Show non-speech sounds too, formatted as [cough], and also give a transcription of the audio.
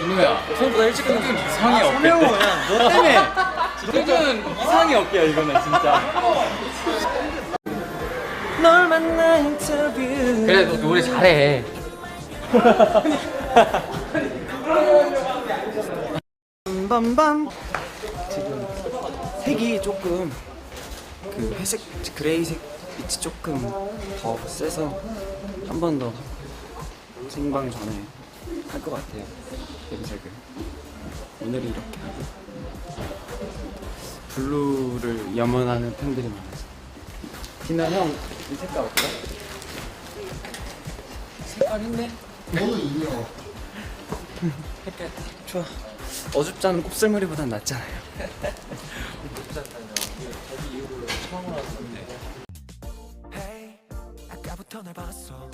준호야 생각보다 일찍 끝났어. 좀 [laughs] 이상해 어깨 성명호 야, 너 때문에 좀 이상해 어깨야 이거는 진짜 널 만나 인터뷰. 그래 너 노래 잘해 밤밤. 지금 색이 조금 그 회색 그레이색 빛이 조금 더 세서 한 번 더 생방 전에 할 것 같아요. 염색을 오늘 이렇게 하고 블루를 염원하는 팬들이 많아서. 디나 형 이 색깔 어때? 색깔 있네. 너는 인형. [laughs] 좋아. 어줍지 않은 곱슬머리보단 낫잖아요. [laughs] Hey, 아까부터 널 봤어.